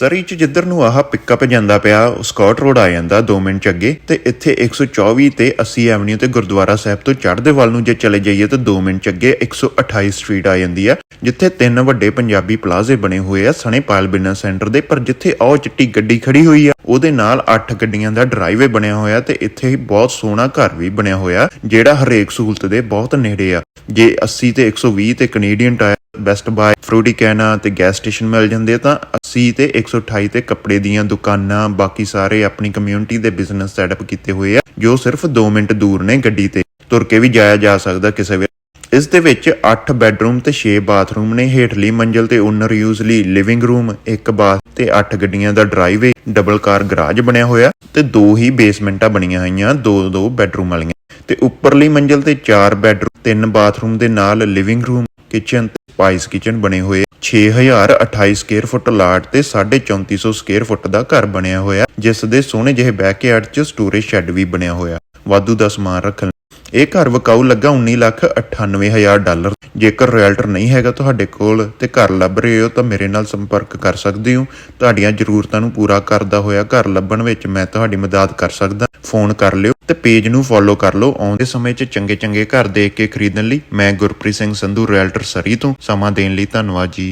ਸਰੀ ਚ ਜਿੱਧਰ ਨੂੰ ਆਹ ਪਿਕਅਪ ਜਾਂਦਾ ਪਿਆ ਸਕਾਟ ਰੋਡ ਆ ਜਾਂਦਾ 2 ਮਿੰਟ ਚ ਅੱਗੇ, ਤੇ ਇੱਥੇ 124 ਤੇ 80 ਐਵਨਿਊ ਤੇ ਗੁਰਦੁਆਰਾ ਸਾਹਿਬ ਤੋਂ ਚੜ੍ਹਦੇ ਵੱਲ ਨੂੰ ਜੇ ਚਲੇ ਜਾਈਏ ਤਾਂ 2 ਮਿੰਟ ਚ ਅੱਗੇ 128 ਸਟਰੀਟ ਆ ਜਾਂਦੀ ਆ, ਜਿੱਥੇ ਤਿੰਨ ਵੱਡੇ ਪੰਜਾਬੀ ਪਲਾਜ਼ੇ ਬਣੇ ਹੋਏ ਆ ਸਣੇ ਪਾਇਲ ਬਿਜ਼ਨਸ ਸੈਂਟਰ ਦੇ, ਪਰ ਜਿੱਥੇ ਉਹ ਚਿੱਟੀ ਗੱਡੀ ਖੜੀ ਹੋਈ ਆ, ਉਹਦੇ ਨਾਲ 8 ਗੱਡੀਆਂ ਦਾ ਡਰਾਈਵੇ ਬਣਿਆ ਹੋਇਆ ਤੇ ਇੱਥੇ ਹੀ ਬਹੁਤ ਸੋਹਣਾ ਘਰ ਵੀ ਬਣਿਆ ਹੋਇਆ, ਜਿਹੜਾ ਹਰੇਕ ਸਹੂਲਤ ਦੇ ਬਹੁਤ ਨੇੜੇ ਆ। ਜੇ 80 ਤੇ 120 ਤੇ Canadian Tire Best Buy Fruiticana ਤੇ ਗੈਸ ਸਟੇਸ਼ਨ ਮਿਲ ਜਾਂਦੇ ਤਾਂ 80 ਤੇ 128 ਤੇ ਕੱਪੜੇ ਦੀਆਂ ਦੁਕਾਨਾਂ, ਬਾਕੀ ਸਾਰੇ ਆਪਣੀ ਕਮਿਊਨਿਟੀ ਦੇ ਬਿਜ਼ਨਸ ਸੈਟਅਪ ਕੀਤੇ ਹੋਏ ਆ, ਜੋ ਸਿਰਫ 2 ਮਿੰਟ ਦੂਰ ਨੇ ਗੱਡੀ ਤੇ। ਤੁਰ ਕੇ ਵੀ ਜਾਇਆ ਜਾ ਸਕਦਾ ਕਿਸੇ ਵੇਲੇ। ਇਸ ਦੇ ਵਿੱਚ 8 ਬੈੱਡਰੂਮ ਤੇ 6 ਬਾਥਰੂਮ ਨੇ, ਹੇਠਲੀ ਮੰਜ਼ਲ ਤੇ ਓਨਰ ਯੂਜ਼ ਲਈ ਲਿਵਿੰਗ ਰੂਮ ਇੱਕ ਬਾਥ ਤੇ 8 ਗੱਡੀਆਂ ਦਾ ਡਰਾਈਵੇ ਡਬਲ ਕਾਰ ਗਰਾਜ ਬਣਿਆ ਹੋਇਆ ਤੇ ਦੋ ਹੀ ਬੇਸਮੈਂਟਾਂ ਬਣੀਆਂ ਹੋਈਆਂ, ਦੋ ਦੋ ਬੈੱਡਰੂਮ ਵਾਲੀਆਂ। ਤੇ ਉੱਪਰਲੀ ਮੰਜ਼ਲ ਤੇ 4 ਬੈੱਡਰੂਮ ਤਿੰਨ ਬਾਥਰੂਮ ਦੇ ਨਾਲ ਲਿਵਿੰਗ ਰੂਮ ਕਿਚਨ ਤੇ ਸਪਾਈਸ ਕਿਚਨ ਬਣੇ ਹੋਏ 6028 ਸਕੁਅਰ ਫੁੱਟ ਲਾਟ ਤੇ 3450 ਸਕੁਅਰ ਫੁੱਟ ਦਾ ਘਰ ਬਣਿਆ ਹੋਇਆ ਜਿਸ ਦੇ ਸੋਹਣੇ ਜਿਹੇ ਬੈਕਯਾਰਡ 'ਚ ਸਟੋਰੇਜ ਸ਼ੈੱਡ ਵੀ ਬਣਿਆ ਹੋਇਆ ਵਾਧੂ ਦਾ ਸਮਾਨ ਰੱਖਣ ਇਹ ਘਰ ਵਿਕਾਊ ਲੱਗਾ 19 ਲੱਖ 98000 ਡਾਲਰ। ਜੇਕਰ ਰਿਐਲਟਰ ਨਹੀਂ ਹੈਗਾ ਤੁਹਾਡੇ ਕੋਲ ਤੇ ਘਰ ਲੱਭ ਰਹੇ ਹੋ ਤਾਂ ਮੇਰੇ ਨਾਲ ਸੰਪਰਕ ਕਰ ਸਕਦੇ ਹੋ। ਤੁਹਾਡੀਆਂ ਜ਼ਰੂਰਤਾਂ ਨੂੰ ਪੂਰਾ ਕਰਦਾ ਹੋਇਆ ਘਰ ਲੱਭਣ ਵਿੱਚ ਮੈਂ ਤੁਹਾਡੀ ਮਦਦ ਕਰ ਸਕਦਾ। ਫੋਨ ਕਰ ਲਿਓ। ਤੇ ਪੇਜ ਨੂੰ ਫੋਲੋ ਕਰ ਲਓ। ਆਉਂਦੇ ਸਮੇਂ 'ਚ ਚੰਗੇ ਚੰਗੇ ਘਰ ਦੇਖ ਕੇ ਖਰੀਦਣ ਲਈ ਮੈਂ ਗੁਰਪ੍ਰੀਤ ਸਿੰਘ ਸੰਧੂ ਰਿਐਲਟਰ ਸਰੀ ਤੋਂ। ਸਮਾਂ ਦੇਣ ਲਈ ਧੰਨਵਾਦ ਜੀ।